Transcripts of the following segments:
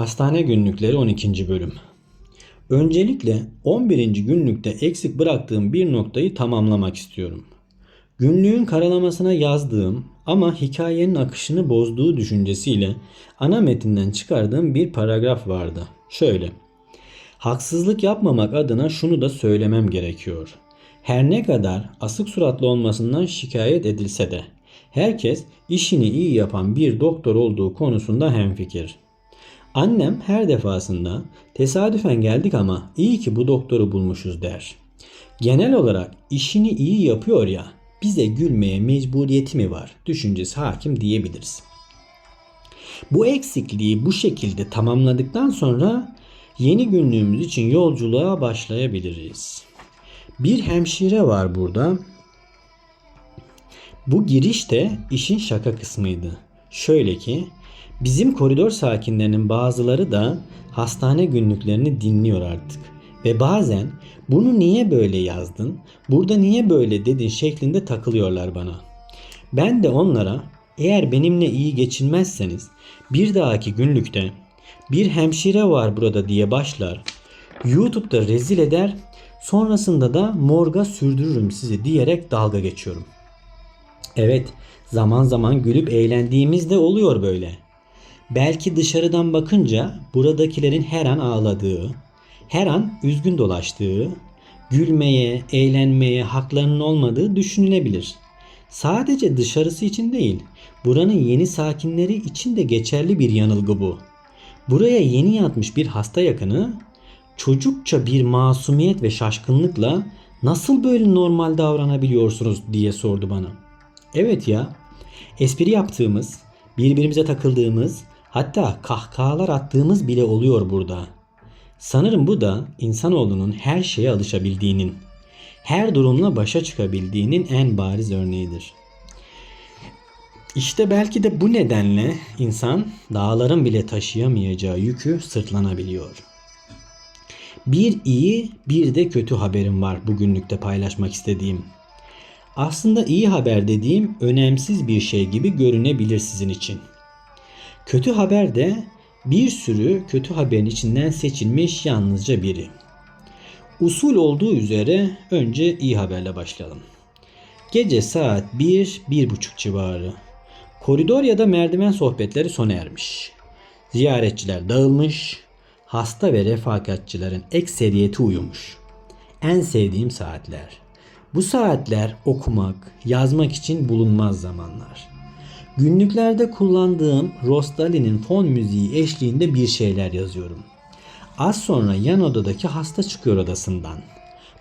Hastane Günlükleri 12. Bölüm Öncelikle 11. günlükte eksik bıraktığım bir noktayı tamamlamak istiyorum. Günlüğün karalamasına yazdığım ama hikayenin akışını bozduğu düşüncesiyle ana metinden çıkardığım bir paragraf vardı. Şöyle. Haksızlık yapmamak adına şunu da söylemem gerekiyor. Her ne kadar asık suratlı olmasından şikayet edilse de herkes işini iyi yapan bir doktor olduğu konusunda hemfikir. Annem her defasında tesadüfen geldik ama iyi ki bu doktoru bulmuşuz der. Genel olarak işini iyi yapıyor ya bize gülmeye mecburiyeti mi var düşüncesi hakim diyebiliriz. Bu eksikliği bu şekilde tamamladıktan sonra yeni günlüğümüz için yolculuğa başlayabiliriz. Bir hemşire var burada. Bu giriş de işin şaka kısmıydı. Şöyle ki bizim koridor sakinlerinin bazıları da hastane günlüklerini dinliyor artık. Ve bazen bunu niye böyle yazdın, burada niye böyle dedin şeklinde takılıyorlar bana. Ben de onlara eğer benimle iyi geçinmezseniz bir dahaki günlükte bir hemşire var burada diye başlar. YouTube'da rezil eder sonrasında da morga sürdürürüm sizi diyerek dalga geçiyorum. Evet zaman zaman gülüp eğlendiğimiz de oluyor böyle. Belki dışarıdan bakınca buradakilerin her an ağladığı, her an üzgün dolaştığı, gülmeye, eğlenmeye haklarının olmadığı düşünülebilir. Sadece dışarısı için değil, buranın yeni sakinleri için de geçerli bir yanılgı bu. Buraya yeni yatmış bir hasta yakını çocukça bir masumiyet ve şaşkınlıkla nasıl böyle normal davranabiliyorsunuz diye sordu bana. Evet ya, espri yaptığımız, birbirimize takıldığımız, hatta kahkahalar attığımız bile oluyor burada. Sanırım bu da insanoğlunun her şeye alışabildiğinin, her durumla başa çıkabildiğinin en bariz örneğidir. İşte belki de bu nedenle insan dağların bile taşıyamayacağı yükü sırtlanabiliyor. Bir iyi bir de kötü haberim var bugünlükte paylaşmak istediğim. Aslında iyi haber dediğim önemsiz bir şey gibi görünebilir sizin için. Kötü haber de bir sürü kötü haberin içinden seçilmiş yalnızca biri. Usul olduğu üzere önce iyi haberle başlayalım. Gece saat 1-1.30 civarı. Koridor ya da merdiven sohbetleri sona ermiş. Ziyaretçiler dağılmış. Hasta ve refakatçilerin ekseriyeti uyumuş. En sevdiğim saatler. Bu saatler okumak, yazmak için bulunmaz zamanlar. Günlüklerde kullandığım Rostali'nin fon müziği eşliğinde bir şeyler yazıyorum. Az sonra yan odadaki hasta çıkıyor odasından.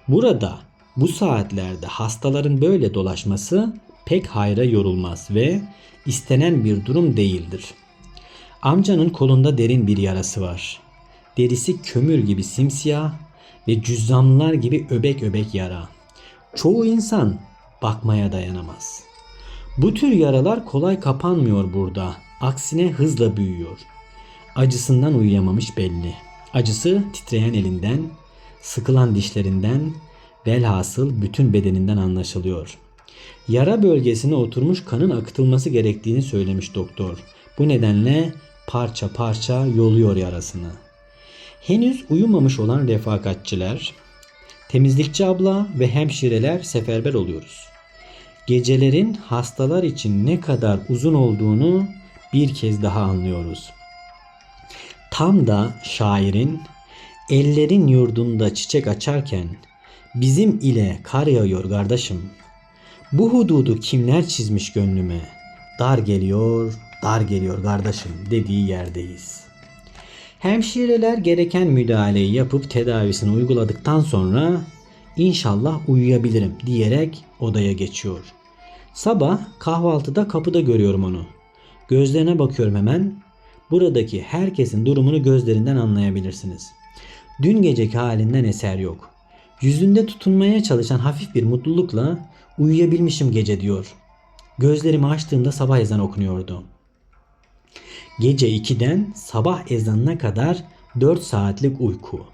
Burada bu saatlerde hastaların böyle dolaşması pek hayra yorulmaz ve istenen bir durum değildir. Amcanın kolunda derin bir yarası var. Derisi kömür gibi simsiyah ve cüzzamlar gibi öbek öbek yara. Çoğu insan bakmaya dayanamaz. Bu tür yaralar kolay kapanmıyor burada. Aksine hızla büyüyor. Acısından uyuyamamış belli. Acısı titreyen elinden, sıkılan dişlerinden, velhasıl bütün bedeninden anlaşılıyor. Yara bölgesine oturmuş kanın akıtılması gerektiğini söylemiş doktor. Bu nedenle parça parça yoluyor yarasını. Henüz uyumamış olan refakatçiler, temizlikçi abla ve hemşireler seferber oluyoruz. Gecelerin hastalar için ne kadar uzun olduğunu bir kez daha anlıyoruz. Tam da şairin ellerin yurdunda çiçek açarken bizim ile kar yağıyor kardeşim. Bu hududu kimler çizmiş gönlüme? Dar geliyor, dar geliyor kardeşim dediği yerdeyiz. Hemşireler gereken müdahaleyi yapıp tedavisini uyguladıktan sonra inşallah uyuyabilirim diyerek odaya geçiyor. Sabah kahvaltıda kapıda görüyorum onu. Gözlerine bakıyorum hemen. Buradaki herkesin durumunu gözlerinden anlayabilirsiniz. Dün geceki halinden eser yok. Yüzünde tutunmaya çalışan hafif bir mutlulukla uyuyabilmişim gece diyor. Gözlerimi açtığımda sabah ezanı okunuyordu. Gece 2'den sabah ezanına kadar 4 saatlik uyku.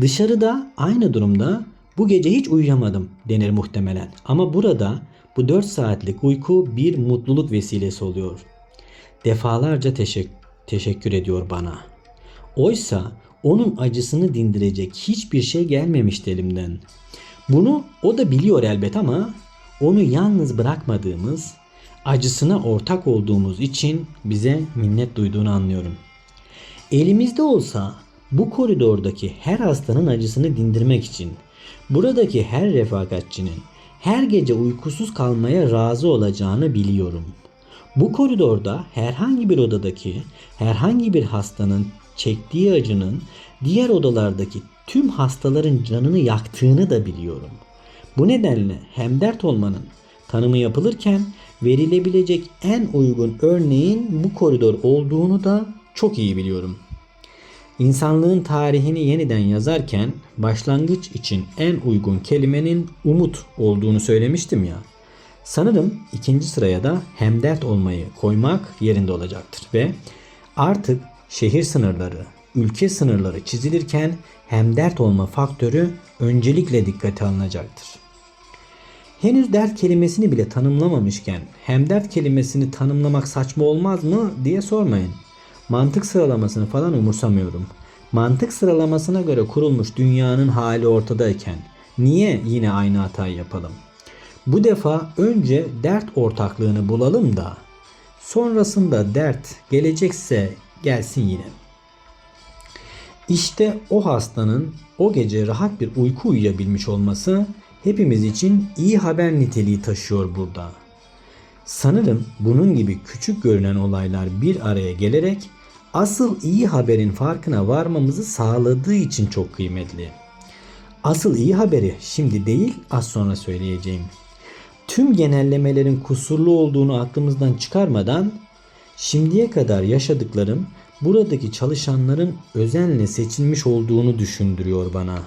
Dışarıda aynı durumda bu gece hiç uyuyamadım denir muhtemelen. Ama burada bu 4 saatlik uyku bir mutluluk vesilesi oluyor. Defalarca teşek- teşekkür ediyor bana. Oysa onun acısını dindirecek hiçbir şey gelmemişti elimden. Bunu o da biliyor elbet ama onu yalnız bırakmadığımız, acısına ortak olduğumuz için bize minnet duyduğunu anlıyorum. Elimizde olsa bu koridordaki her hastanın acısını dindirmek için buradaki her refakatçinin her gece uykusuz kalmaya razı olacağını biliyorum. Bu koridorda herhangi bir odadaki herhangi bir hastanın çektiği acının diğer odalardaki tüm hastaların canını yaktığını da biliyorum. Bu nedenle hemdert olmanın tanımı yapılırken verilebilecek en uygun örneğin bu koridor olduğunu da çok iyi biliyorum. İnsanlığın tarihini yeniden yazarken başlangıç için en uygun kelimenin umut olduğunu söylemiştim ya. Sanırım ikinci sıraya da hemdert olmayı koymak yerinde olacaktır ve artık şehir sınırları, ülke sınırları çizilirken hemdert olma faktörü öncelikle dikkate alınacaktır. Henüz dert kelimesini bile tanımlamamışken hemdert kelimesini tanımlamak saçma olmaz mı diye sormayın. Mantık sıralamasını falan umursamıyorum. Mantık sıralamasına göre kurulmuş dünyanın hali ortadayken niye yine aynı hatayı yapalım? Bu defa önce dert ortaklığını bulalım da sonrasında dert gelecekse gelsin yine. İşte o hastanın o gece rahat bir uyku uyuyabilmiş olması hepimiz için iyi haber niteliği taşıyor burada. Sanırım bunun gibi küçük görünen olaylar bir araya gelerek asıl iyi haberin farkına varmamızı sağladığı için çok kıymetli. Asıl iyi haberi şimdi değil az sonra söyleyeceğim. Tüm genellemelerin kusurlu olduğunu aklımızdan çıkarmadan şimdiye kadar yaşadıklarım buradaki çalışanların özenle seçilmiş olduğunu düşündürüyor bana.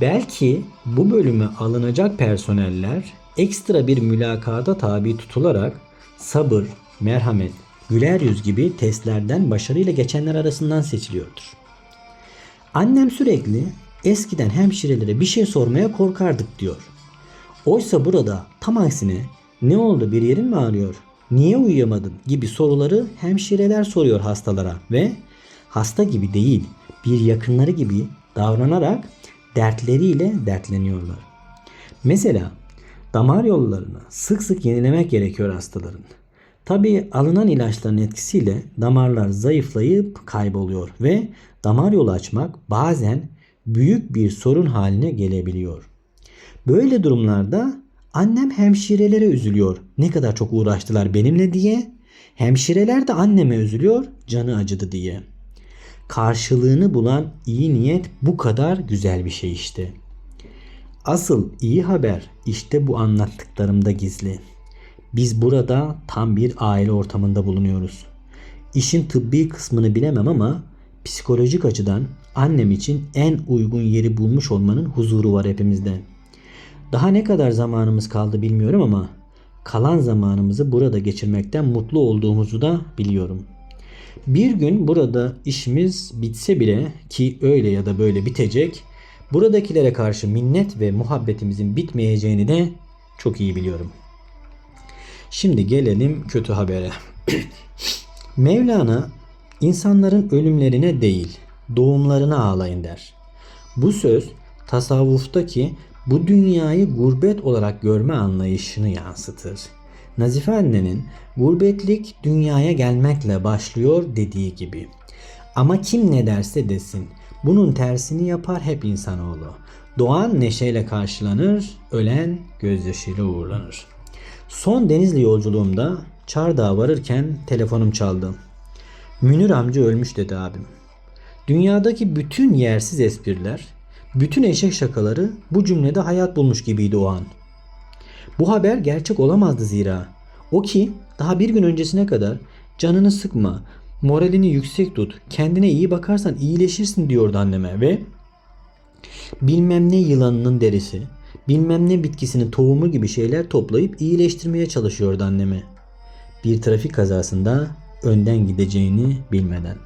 Belki bu bölüme alınacak personeller ekstra bir mülakata tabi tutularak sabır, merhamet, güler yüz gibi testlerden başarıyla geçenler arasından seçiliyordur. Annem sürekli eskiden hemşirelere bir şey sormaya korkardık diyor. Oysa burada tam aksine ne oldu bir yerin mi ağrıyor? Niye uyuyamadın gibi soruları hemşireler soruyor hastalara ve hasta gibi değil bir yakınları gibi davranarak dertleriyle dertleniyorlar. Mesela damar yollarını sık sık yenilemek gerekiyor hastaların. Tabi alınan ilaçların etkisiyle damarlar zayıflayıp kayboluyor ve damar yolu açmak bazen büyük bir sorun haline gelebiliyor. Böyle durumlarda annem hemşirelere üzülüyor. Ne kadar çok uğraştılar benimle diye. Hemşireler de anneme üzülüyor canı acıdı diye. Karşılığını bulan iyi niyet bu kadar güzel bir şey işte. Asıl iyi haber işte bu anlattıklarımda gizli. Biz burada tam bir aile ortamında bulunuyoruz. İşin tıbbi kısmını bilemem ama psikolojik açıdan annem için en uygun yeri bulmuş olmanın huzuru var hepimizde. Daha ne kadar zamanımız kaldı bilmiyorum ama kalan zamanımızı burada geçirmekten mutlu olduğumuzu da biliyorum. Bir gün burada işimiz bitse bile ki öyle ya da böyle bitecek, buradakilere karşı minnet ve muhabbetimizin bitmeyeceğini de çok iyi biliyorum. Şimdi gelelim kötü habere. Mevlana insanların ölümlerine değil doğumlarına ağlayın der. Bu söz tasavvuftaki bu dünyayı gurbet olarak görme anlayışını yansıtır. Nazife annenin gurbetlik dünyaya gelmekle başlıyor dediği gibi. Ama kim ne derse desin bunun tersini yapar hep insanoğlu. Doğan neşeyle karşılanır, ölen gözyaşıyla uğurlanır. Son Denizli yolculuğumda Çardağ'a varırken telefonum çaldı. Münir amca ölmüş dedi abim. Dünyadaki bütün yersiz espriler, bütün eşek şakaları bu cümlede hayat bulmuş gibiydi o an. Bu haber gerçek olamazdı zira. O ki daha bir gün öncesine kadar canını sıkma, moralini yüksek tut, kendine iyi bakarsan iyileşirsin diyordu anneme ve bilmem ne yılanının derisi, bilmem ne bitkisinin tohumu gibi şeyler toplayıp iyileştirmeye çalışıyordu anneme. Bir trafik kazasında önden gideceğini bilmeden.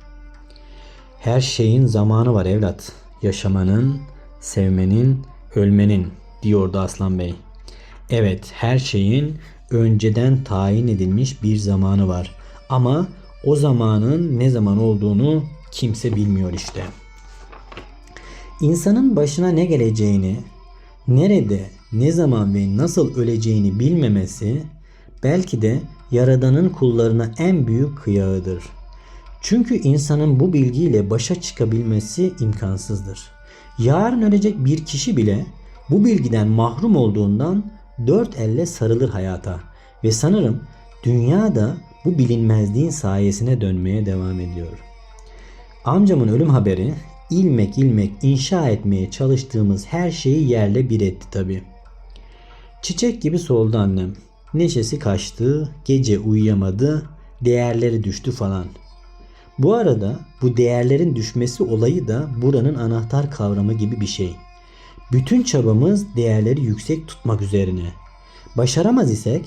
Her şeyin zamanı var evlat. Yaşamanın, sevmenin, ölmenin diyordu Aslan Bey. Evet her şeyin önceden tayin edilmiş bir zamanı var. Ama o zamanın ne zaman olduğunu kimse bilmiyor işte. İnsanın başına ne geleceğini, nerede, ne zaman ve nasıl öleceğini bilmemesi belki de Yaradan'ın kullarına en büyük kıyağıdır. Çünkü insanın bu bilgiyle başa çıkabilmesi imkansızdır. Yarın ölecek bir kişi bile bu bilgiden mahrum olduğundan dört elle sarılır hayata ve sanırım dünya da bu bilinmezliğin sayesine dönmeye devam ediyor. Amcamın ölüm haberi ilmek ilmek inşa etmeye çalıştığımız her şeyi yerle bir etti tabi. Çiçek gibi soldu annem. Neşesi kaçtı, gece uyuyamadı, değerleri düştü falan. Bu arada bu değerlerin düşmesi olayı da buranın anahtar kavramı gibi bir şey. Bütün çabamız değerleri yüksek tutmak üzerine. Başaramaz isek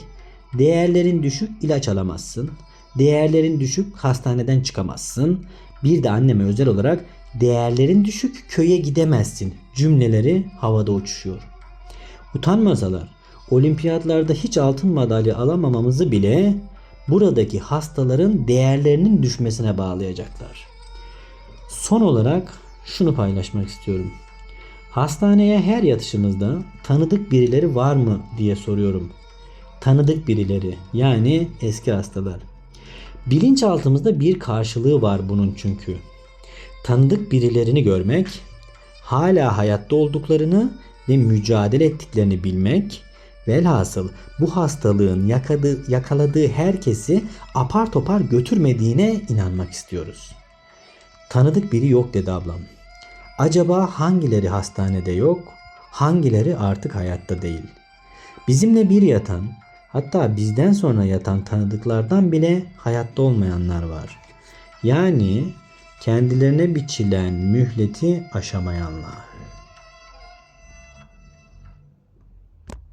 değerlerin düşük ilaç alamazsın. Değerlerin düşük hastaneden çıkamazsın. Bir de anneme özel olarak değerlerin düşük köye gidemezsin cümleleri havada uçuşuyor. Utanmasalar olimpiyatlarda hiç altın madalya alamamamızı bile buradaki hastaların değerlerinin düşmesine bağlayacaklar. Son olarak şunu paylaşmak istiyorum. Hastaneye her yatışımızda tanıdık birileri var mı diye soruyorum. Tanıdık birileri yani eski hastalar. Bilinçaltımızda bir karşılığı var bunun çünkü. Tanıdık birilerini görmek, hala hayatta olduklarını ve mücadele ettiklerini bilmek, velhasıl bu hastalığın yakadığı, yakaladığı herkesi apar topar götürmediğine inanmak istiyoruz. Tanıdık biri yok dedi ablam. Acaba hangileri hastanede yok, hangileri artık hayatta değil? Bizimle bir yatan, hatta bizden sonra yatan tanıdıklardan bile hayatta olmayanlar var. Yani kendilerine biçilen mühleti aşamayanlar.